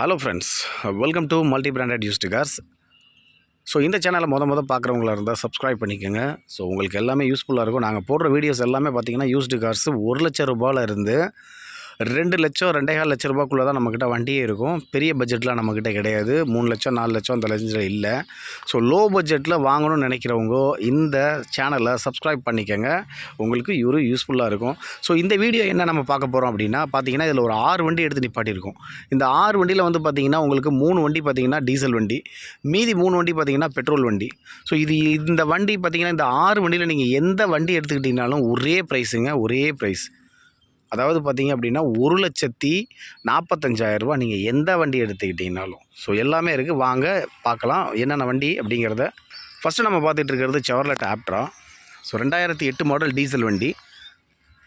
Hello friends welcome to multi branded used cars so இந்த சேனலை மொதல் மொதல் பார்க்குறவங்களா இருந்தால் சப்ஸ்கிரைப் பண்ணிக்கோங்க. ஸோ உங்களுக்கு எல்லாமே யூஸ்ஃபுல்லாக இருக்கும். நாங்கள் போடுற வீடியோஸ் எல்லாமே பார்த்தீங்கன்னா யூஸ்டு கார்ஸ் ஒரு லட்சம் ரூபாயில் இருந்து ரெண்டு லட்சம் ரெண்டேகால் லட்ச ரூபாய்க்குள்ளே தான் நம்மக்கிட்ட வண்டியே இருக்கும். பெரிய பட்ஜெட்லாம் நம்மக்கிட்ட கிடையாது. மூணு லட்சம் நாலு லட்சம் அந்த லட்சத்தில் இல்லை. ஸோ லோ பட்ஜெட்டில் வாங்கணும்னு நினைக்கிறவங்க இந்த சேனலை சப்ஸ்கிரைப் பண்ணிக்கோங்க. உங்களுக்கு இவரு யூஸ்ஃபுல்லாக இருக்கும். ஸோ இந்த வீடியோ என்ன நம்ம பார்க்க போகிறோம் அப்படின்னா பார்த்தீங்கன்னா இதில் ஒரு ஆறு வண்டி எடுத்து நிப்பாட்டியிருக்கோம். இந்த ஆறு வண்டியில் வந்து பார்த்தீங்கன்னா உங்களுக்கு மூணு வண்டி பார்த்தீங்கன்னா டீசல் வண்டி. மீதி மூணு வண்டி பார்த்தீங்கன்னா பெட்ரோல் வண்டி. ஸோ இது இந்த வண்டி பார்த்தீங்கன்னா இந்த ஆறு வண்டியில் நீங்கள் எந்த வண்டி எடுத்துக்கிட்டிங்கனாலும் ஒரே ப்ரைஸுங்க ஒரே ப்ரைஸ் அதாவது பார்த்தீங்க அப்படின்னா ஒரு லட்சத்தி நாற்பத்தஞ்சாயிரரூபா நீங்கள் எந்த வண்டி எடுத்துக்கிட்டிங்கனாலும். ஸோ எல்லாமே இருக்குது வாங்க பார்க்கலாம். என்னென்ன வண்டி அப்படிங்கிறத ஃபஸ்ட்டு நம்ம பார்த்துட்டு இருக்கிறது செவர்லெட் ஆப்ட்ரா ஸோ ரெண்டாயிரத்தி எட்டு மாடல் டீசல் வண்டி.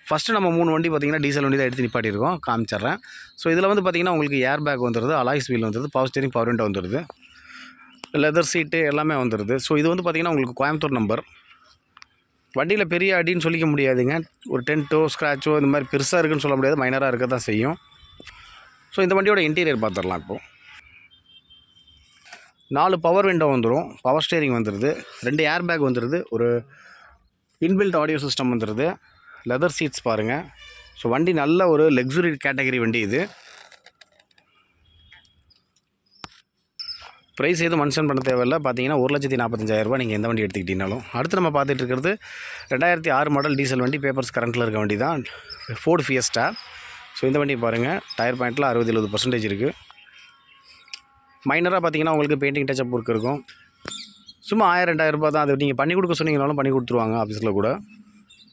ஃபஸ்ட்டு நம்ம மூணு வண்டி பார்த்தீங்கன்னா டீசல் வண்டி தான் எடுத்து நிப்பாட்டியிருக்கோம். காமிச்சிட்றேன். ஸோ இதில் வந்து பார்த்தீங்கன்னா உங்களுக்கு ஏர் பேக் வந்துடுது அலாய்ஸ் வீல் வந்துடுது பவர் ஸ்டேரிங் பவர் விண்டோ வந்துடுது லெதர் சீட்டு எல்லாமே வந்துடுது ஸோ இது வந்து பார்த்திங்கன்னா உங்களுக்கு கோயம்புத்தூர் நம்பர் வண்டியில் பெரிய அடின்னு சொல்லிக்க முடியாதுங்க. ஒரு டென்ட்டோ ஸ்க்ராச்சோ இந்த மாதிரி பெருசாக இருக்குன்னு சொல்ல முடியாது. மைனராக இருக்க தான் செய்யும். ஸோ இந்த வண்டியோட இன்டீரியர் பார்த்துடலாம் இப்போது நாலு பவர் விண்டோ வந்துடும் பவர் ஸ்டேரிங் வந்துடுது ரெண்டு ஏர் பேக் வந்துடுது ஒரு இன்பில்ட் ஆடியோ சிஸ்டம் வந்துடுது லெதர் சீட்ஸ் பாருங்கள் ஸோ வண்டி நல்ல ஒரு லக்ஸுரி கேட்டகரி வண்டி இது. ப்ரைஸ் எதுவும் மென்ஷன் பண்ண தேவையில்ல. பார்த்தீங்கன்னா ஒரு லட்சத்தி நாற்பத்தஞ்சாயிரரூபா நீங்கள் எந்த வண்டி எடுத்துக்கிட்டீங்கனாலும். அடுத்து நம்ம பார்த்துட்டு இருக்கிறது ரெண்டாயிரத்தி ஆறு மாடல் டீசல் வண்டி பேப்பர்ஸ் கரண்ட்டில் இருக்க வண்டி தான் ஃபோர்டு ஃபியஸ்டா ஸோ இந்த வண்டி பாருங்கள் டயர் பாயிண்ட்டில் அறுபது எழுபது பர்சன்டேஜ் இருக்குது மைனராக பார்த்தீங்கன்னா உங்களுக்கு பெயிண்டிங் டச்சப் ஒர்க் இருக்கும். சும்மா ஆயிரம் ரெண்டாயிரம் ரூபாய் தான் அது நீங்கள் பண்ணி கொடுக்க சொன்னீங்கனாலும் பண்ணி கொடுத்துருவாங்க ஆஃபீஸில் கூட.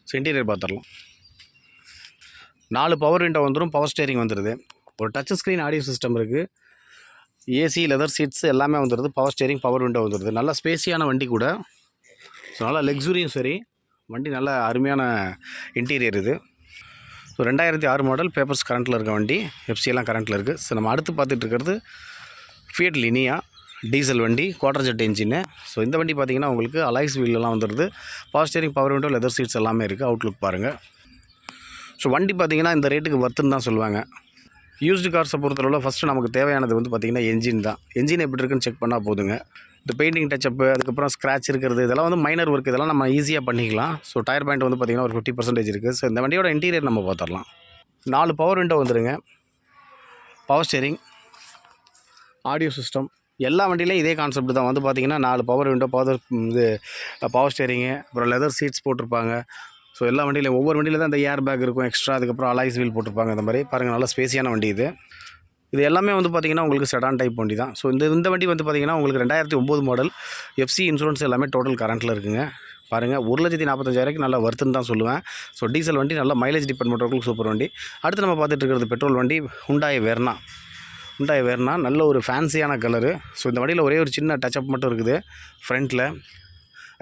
ஸோ இன்டீரியர் பார்த்துடலாம் நாலு பவர் விண்டோ வந்துடும் பவர் ஸ்டேரிங் வந்துடுது ஒரு டச் ஸ்க்ரீன் ஆடியோ சிஸ்டம் இருக்குது ஏசி லெதர் சீட்ஸ் எல்லாமே வந்துடுது பவர் ஸ்டேரிங் பவர் விண்டோ வந்துடுது நல்ல ஸ்பேஸியான வண்டி கூட. ஸோ நல்லா லக்ஸுரியும் சரி. வண்டி நல்ல அருமையான இன்டீரியர் இது. ஸோ ரெண்டாயிரத்தி ஆறு மாடல் பேப்பர்ஸ் கரண்ட்டில் இருக்க வண்டி. எஃப்சியெல்லாம் கரண்ட்டில் இருக்குது ஸோ நம்ம அடுத்து பார்த்துட்டு இருக்கிறது ஃபியட் லினியா டீசல் வண்டி குவார்டர் ஜெட் இன்ஜினு ஸோ இந்த வண்டி பார்த்தீங்கன்னா உங்களுக்கு அலைஸ் வீலெலாம் வந்துடுது power steering power window leather seats எல்லாமே இருக்குது அவுட்லுக் பாருங்கள் ஸோ வண்டி பார்த்தீங்கன்னா இந்த ரேட்டுக்கு வர்த்துன்னு தான் சொல்லுவாங்க. யூஸ்டு கார்ஸை பொறுத்தளவில் ஃபஸ்ட்டு நமக்கு தேவையானது வந்து பார்த்திங்கன்னா என்ஜின் தான். என்ஜின் எப்படி இருக்குன்னு செக் பண்ணால் போதுங்க. இந்த பெயிண்டிங் டச்சப்பு அதுக்கப்புறம் ஸ்க்ராச் இருக்கிறது இதெல்லாம் வந்து மைனர் ஒர்க் இதெல்லாம் நம்ம ஈஸியாக பண்ணிக்கலாம். ஸோ டயர் பாயிண்ட் வந்து பார்த்திங்கன்னா ஒரு ஃபிஃப்டி பர்சன்டேஜ் இருக்குது ஸோ இந்த வண்டியோட இன்டீரியர் நம்ம பார்த்துடலாம் நாலு பவர் விண்டோ வந்துடுங்க பவர் ஸ்டேரிங் ஆடியோ சிஸ்டம் எல்லா வண்டியிலையும் இதே கான்செப்ட் தான். வந்து பார்த்திங்கன்னா நாலு பவர் விண்டோ பவர் இது பவர் ஸ்டேரிங்கு அப்புறம் லெதர் சீட்ஸ் போட்டிருப்பாங்க. ஸோ எல்லா வண்டியிலையும் ஒவ்வொரு வண்டியில் தான் இந்த ஏர் பேக் இருக்கும் எக்ஸ்ட்ரா அதுக்கப்புறம் அலாய்ஸ் வீல் போட்டிருப்பாங்க அந்த மாதிரி. பாருங்கள் நல்லா ஸ்பேஸியான வண்டி இது. இது எல்லாமே வந்து பார்த்திங்கன்னா உங்களுக்கு செடான் டைப் வண்டி தான். ஸோ இந்த இந்த வண்டி வந்து பார்த்திங்கன்னா உங்களுக்கு ரெண்டாயிரத்தி ஒம்பது மாடல் எஃப்சி இன்சூரன்ஸ் எல்லாமே டோட்டல் கரண்ட்டில் இருக்குங்க. பாருங்கள் ஒரு லட்சத்தி நாற்பத்தஞ்சாயிரக்கு நல்லா வருத்துன்னு தான் சொல்லுவேன். ஸோ டீசல் வண்டி நல்லா மைலேஜ் டிபார்ட்மெண்ட் சூப்பர் வண்டி. அடுத்து நம்ம பார்த்துட்டு இருக்கிறது பெட்ரோல் வண்டி உண்டாய வேர்னா உண்டாய வேர்னா நல்ல ஒரு ஃபேன்சியான கலரு ஸோ இந்த வண்டியில் ஒரே ஒரு சின்ன டச்சப் மட்டும் இருக்குது ஃப்ரண்ட்டில்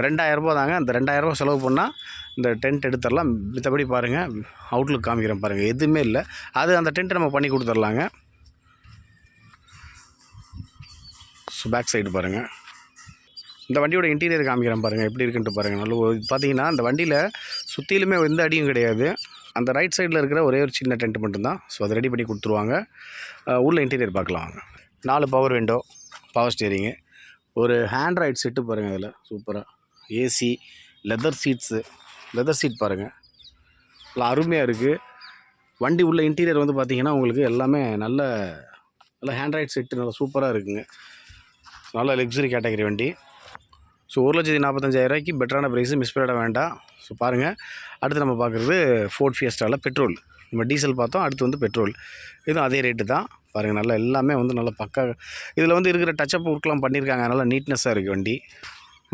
ரெண்டாயிரரூபா தாங்க. அந்த ரெண்டாயிரரூபா செலவு பண்ணால் இந்த டென்ட் எடுத்துடலாம். மித்தபடி பாருங்கள் அவுட்லுக் காமிக்கிறேன் பாருங்கள் எதுவுமே இல்லை. அது அந்த டென்ட்டை நம்ம பண்ணி கொடுத்துர்லாங்க ஸோ பேக் சைடு பாருங்கள் இந்த வண்டியோட இன்டீரியர் காமிக்கிறேன் பாருங்கள் எப்படி இருக்குன்ட்டு பாருங்கள் நல்ல பார்த்தீங்கன்னா அந்த வண்டியில் சுற்றிலுமே எந்த அடியும் கிடையாது. அந்த ரைட் சைடில் இருக்கிற ஒரே ஒரு சின்ன டென்ட் மட்டும்தான். ஸோ அதை ரெடி பண்ணி கொடுத்துருவாங்க. உள்ள இன்டீரியர் பார்க்கலாம் வாங்க. நாலு பவர் விண்டோ பவர் ஸ்டேரிங்கு ஒரு ஹேண்ட்ராய்ட் செட்டு பாருங்கள் அதில். சூப்பராக AC leather seats leather seat பாருங்கள் நல்லா அருமையாக இருக்குது வண்டி உள்ள இன்டீரியர் வந்து பார்த்திங்கன்னா உங்களுக்கு எல்லாமே நல்ல நல்ல ஹேண்ட்ராய்ட் செட்டு நல்லா சூப்பராக இருக்குங்க. நல்ல லக்ஸுரி கேட்டகரி வண்டி. ஸோ ஒரு லட்சத்தி நாற்பத்தஞ்சாயிரரூவாய்க்கு பெட்டரான ப்ரைஸு மிஸ் பண்ணிட வேண்டாம். ஸோ பாருங்கள் அடுத்து நம்ம பார்க்குறது ஃபோர்ட் ஃபியஸ்டாவில் பெட்ரோல் நம்ம டீசல் பார்த்தோம் அடுத்து வந்து பெட்ரோல் இதுவும் அதே ரேட்டு தான். பாருங்கள் நல்லா எல்லாமே வந்து நல்லா பக்கா இதில் வந்து இருக்கிற டச்சப் ஒர்க்லாம் பண்ணியிருக்காங்க அதனால் நீட்னஸாக இருக்குது வண்டி.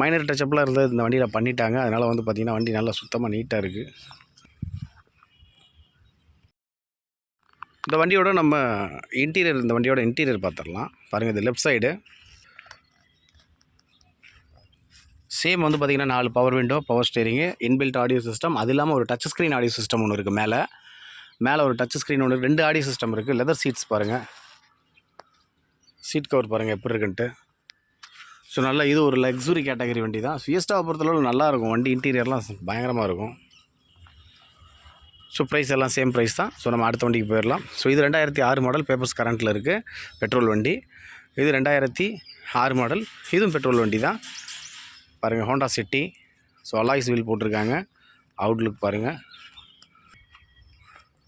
மைனர் டச்சப்லாம் இருந்தது இந்த வண்டியில் பண்ணிட்டாங்க. அதனால் வந்து பார்த்திங்கன்னா வண்டி நல்லா சுத்தமாக நீட்டாக இருக்குது இந்த வண்டியோட நம்ம இன்டீரியர் இந்த வண்டியோட இன்டீரியர் பார்த்துடலாம் பாருங்கள் இது லெஃப்ட் சைடு சேம் வந்து பார்த்திங்கன்னா நாலு power window power steering inbuilt audio system அது இல்லாமல் ஒரு டச் ஸ்க்ரீன் ஆடியோ சிஸ்டம் ஒன்று இருக்குது மேலே. மேலே ஒரு டச் ஸ்க்ரீன் ஒன்று ரெண்டு ஆடியோ சிஸ்டம் இருக்குது லெதர் சீட்ஸ் பாருங்கள் சீட் கவர் பாருங்கள் எப்படி இருக்குன்ட்டு. ஸோ நல்லா இது ஒரு லக்ஸுரி கேட்டகரி வண்டி தான் ஃபியஸ்டாவை பொறுத்தளவு நல்லா இருக்கும் வண்டி இன்டீரியர்லாம் பயங்கரமாக இருக்கும். ஸோ ப்ரைஸ் எல்லாம் சேம் ப்ரைஸ் தான். ஸோ நம்ம அடுத்த வண்டிக்கு போயிடலாம். ஸோ இது ரெண்டாயிரத்தி ஆறு மாடல் பேப்பர்ஸ் கரண்ட்டில் இருக்குது பெட்ரோல் வண்டி. இது ரெண்டாயிரத்தி ஆறு மாடல் இதுவும் பெட்ரோல் வண்டி தான் பாருங்கள் Honda City so alloys wheel போட்டிருக்காங்க அவுட்லுக் பாருங்கள்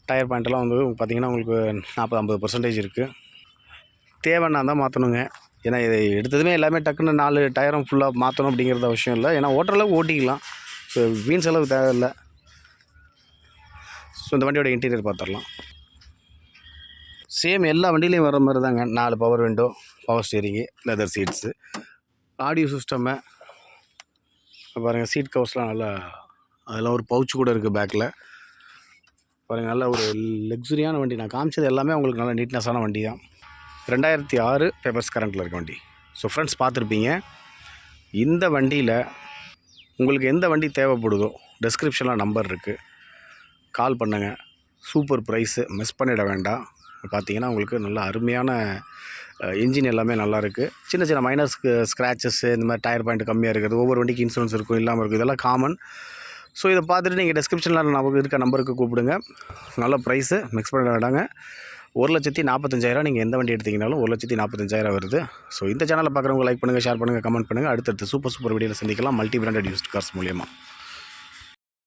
டயர் பாயிண்ட்டெல்லாம் வந்து பார்த்தீங்கன்னா உங்களுக்கு நாற்பது ஐம்பது பர்சன்டேஜ் இருக்குது தேவைன்னா தான் மாற்றணுங்க ஏன்னா இதை எடுத்ததுமே எல்லாமே டக்குன்னு நாலு டயரும் ஃபுல்லாக மாற்றணும் அப்படிங்கிறது அவசியம் இல்லை. ஏன்னா ஓட்டுறளவுக்கு ஓட்டிக்கலாம். ஸோ வீண் செலவு தேவையில்லை. ஸோ இந்த வண்டியோட இன்டீரியர் பார்த்துடலாம் சேம் எல்லா வண்டியிலையும் வர மாதிரி தாங்க நாலு power window power steering leather seats audio system பாருங்கள் சீட் கவர்ஸ்லாம் நல்லா அதெல்லாம் ஒரு பவுச்சு கூட இருக்குது பேக்கில் பாருங்கள் நல்ல ஒரு லக்ஸுரியான வண்டி. நான் காமிச்சது எல்லாமே உங்களுக்கு நல்ல நீட்னஸான வண்டி தான் ரெண்டாயிரத்தி ஆறு பேப்பர்ஸ் கரண்ட்டில் இருக்க வண்டி. ஸோ ஃப்ரெண்ட்ஸ் பார்த்துருப்பீங்க. இந்த வண்டியில் உங்களுக்கு எந்த வண்டி தேவைப்படுதோ டெஸ்கிரிப்ஷனில் நம்பர் இருக்குது கால் பண்ணுங்கள் சூப்பர் ப்ரைஸு மிஸ் பண்ணிட வேண்டாம். பார்த்தீங்கன்னா உங்களுக்கு நல்ல அருமையான இன்ஜின் எல்லாமே நல்லா இருக்குது சின்ன சின்ன மைனஸ் ஸ்க்ராச்சஸ்ஸு இந்த மாதிரி டயர் பாயிண்ட் கம்மியாக இருக்குது ஒவ்வொரு வண்டிக்கு இன்சூரன்ஸ் இருக்கும் இல்லாமல் இருக்கும் இதெல்லாம் காமன் ஸோ இதை பார்த்துட்டு நீங்கள் டெஸ்கிரிப்ஷனில் நமக்கு இருக்க நம்பருக்கு கூப்பிடுங்க. நல்ல ப்ரைஸு மிக்ஸ் பண்ண வேண்டாங்க. ஒரு லட்சத்தி நாற்பத்தஞ்சாயிரம் நீங்கள் எந்த வண்டி எடுத்தீங்கனாலும் ஒரு லட்சத்தி நாற்பத்தஞ்சாயிரம் வருது. ஸோ இந்த சேனலை பார்க்குறவங்க லைக் பண்ணுங்கள் ஷேர் பண்ணுங்கள் கமெண்ட் பண்ணுங்கள் அடுத்தடுத்து சூப்பர் சூப்பர் வீடியோவில் சந்திக்கலாம். மல்டி பிராண்டட் யூஸ்ட் கார்ஸ் மூலியமாக